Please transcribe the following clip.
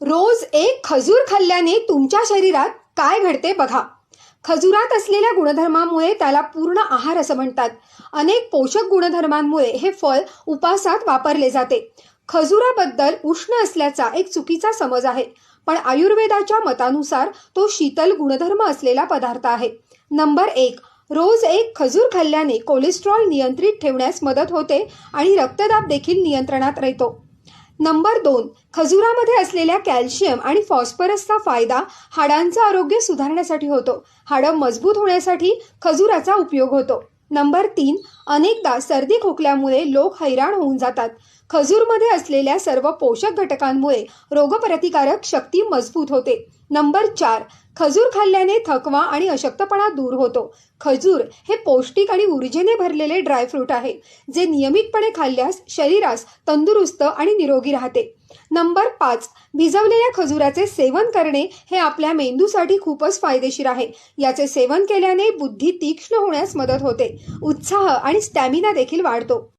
रोज एक खजूर खाल्ल्याने तुमच्या शरीरात काय घडते बघा. खजुरात असलेल्या गुणधर्मामुळे त्याला पूर्ण आहार असं म्हणतात. अनेक पोषक गुणधर्मांमुळे हे फळ उपासात वापरले जाते. खजुराबद्दल उष्ण असल्याचा एक चुकीचा समज आहे. पण आयुर्वेदाच्या मतानुसार तो शीतल गुणधर्म असलेला पदार्थ आहे. नंबर एक रोज एक खजूर खाल्ल्याने कोलेस्ट्रॉल नियंत्रित ठेवण्यास मदत होते आणि रक्तदाब देखील नियंत्रणात राहतो. नंबर दोन खजुरामध्ये असलेल्या कॅल्शियम आणि फॉस्फरसचा फायदा हाडांचं आरोग्य सुधारण्यासाठी होतो. हाडं मजबूत होण्यासाठी खजुराचा उपयोग होतो. नंबर तीन अनेकदा सर्दी खोकल्यामुळे लोक हैराण होऊन जातात. खजूरमध्ये असलेल्या सर्व पोषक घटकांमुळे रोगप्रतिकारक शक्ती मजबूत होते. नंबर चार खजूर खाल्ल्याने थकवा आणि अशक्तपणा दूर होतो. खजूर हे पौष्टिक आणि ऊर्जेने भरलेले ड्रायफ्रूट आहे जे नियमितपणे खाल्ल्यास शरीरास तंदुरुस्त आणि निरोगी राहते. नंबर पाच भिजवलेल्या खजुराचे सेवन करणे हे आपल्या मेंदूसाठी खूपच फायदेशीर आहे. याचे सेवन केल्याने बुद्धी तीक्ष्ण होण्यास मदत होते. उत्साह आणि स्टॅमिना देखील वाढतो.